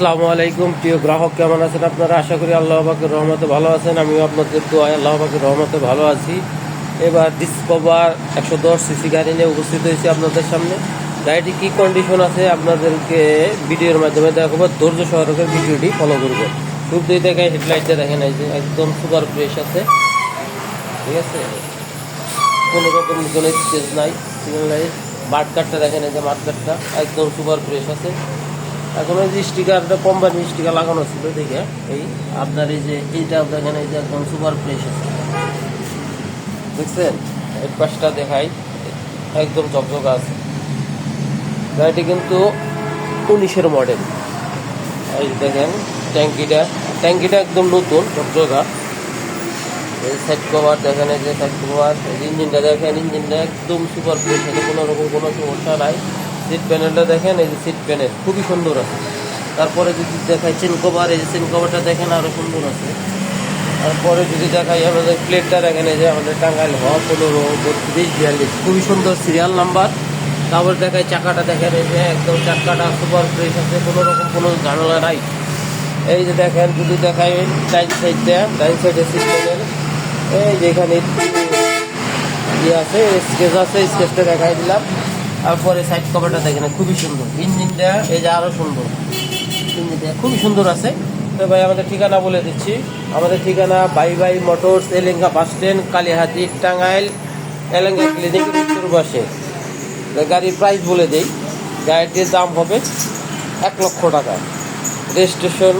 আসসালামু আলাইকুম। প্রিয় গ্রাহক, কেমন আছেন আপনারা? আশা করি আল্লাহ পাকের রহমতে ভালো আছেন। আমিও আপনাদের দোয়ায় আল্লাহ পাকের রহমতে ভালো আছি। এবার ডিসকভার একশো দশ সিসি গাড়ি নিয়ে উপস্থিত হয়েছি আপনাদের সামনে। গাড়িটি কী কন্ডিশন আছে আপনাদেরকে ভিডিওর মাধ্যমে দেখাবো। ধৈর্য সহকারে ভিডিওটি ফলো করব। শুরুতেই দেখে হেডলাইটটা দেখেন এই যে একদম সুপার ফ্রেশ আছে। ঠিক আছে? কোনো রকম কোনো স্টেজ নাই। সিগন্যাল লাইট মাঠ কাটটা দেখেন এই যে মাঠ কাটটা একদম সুপার ফ্রেশ আছে। এখন ওই যে স্টিকারটা কোম্পানি স্টিকার লাগানো ছিল, দেখে এই আপনার এই যে, এইটা দেখেন এই যে একদম সুপার ফ্রেশ আছে। দেখছেন? এই পাশটা দেখাই, একদম ঝকঝকা আছে। গাড়িটি কিন্তু উনিশের মডেল এই দেখেন, ট্যাঙ্কিটা ট্যাঙ্কিটা একদম নতুন চকচকা এই সাইড কভার দেখেন এই যে সাইড কভার ইঞ্জিনটা দেখেন ইঞ্জিনটা একদম সুপার ফ্রেশ আছে, কোনো রকম কোনো সমস্যা নাই। সিট প্যানেলটা দেখেন, এই যে সিট প্যানেল খুবই সুন্দর আছে। তারপরে যদি দেখাই চেন কভার এই যে চেন কভারটা দেখেন আরও সুন্দর আছে। তারপরে যদি দেখাই আমাদের প্লেটটা দেখেন, এই যে আমাদের টাঙ্গাইল হ পনেরো, বত্রিশ, বিয়াল্লিশ, খুবই সুন্দর সিরিয়াল নাম্বার তারপর দেখাই চাকাটা, দেখেন, এই যে একদম চাকাটা সুপার ফ্রেশ আছে, কোনো রকম কোনো ঝামেলা নাই। এই যে দেখেন, যদি দেখাই ডাইন সাইডটা ডাইন সাইডে সিট প্যানেল এই যে এখানে ইয়ে আছে স্কেচ আছে স্কেচটা দেখাই দিলাম। তারপরে সাইড কভারটা দেখেন, খুবই সুন্দর। ইঞ্জিনটা, এই যে আরও সুন্দর। ইঞ্জিনটা খুবই সুন্দর আছে। তো ভাই, আমাদের ঠিকানা বলে দিচ্ছি। আমাদের ঠিকানা Bye Bye Motors, Elenga bus stand, Kalihati, Tangail, Elenga ক্লিনিকের উত্তর তো গাড়ির প্রাইস বলে দেই। গাড়িটির দাম হবে এক লক্ষ টাকা। রেজিস্ট্রেশন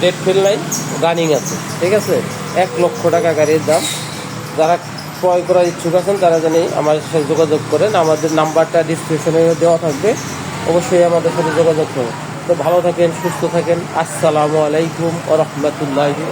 ডেট ফেল নাই রানিং আছে। ঠিক আছে? এক লক্ষ টাকা গাড়ির দাম। যারা ক্রয় করার ইচ্ছুক আছেন, তারা জানি আমার সাথে যোগাযোগ করেন। আমাদের নাম্বারটা ডিসক্রিপশনে দেওয়া থাকবে। অবশ্যই আমাদের সাথে যোগাযোগ করুন। তো ভালো থাকেন, সুস্থ থাকেন। আসসালামু আলাইকুম ও রহমতুল্লাহি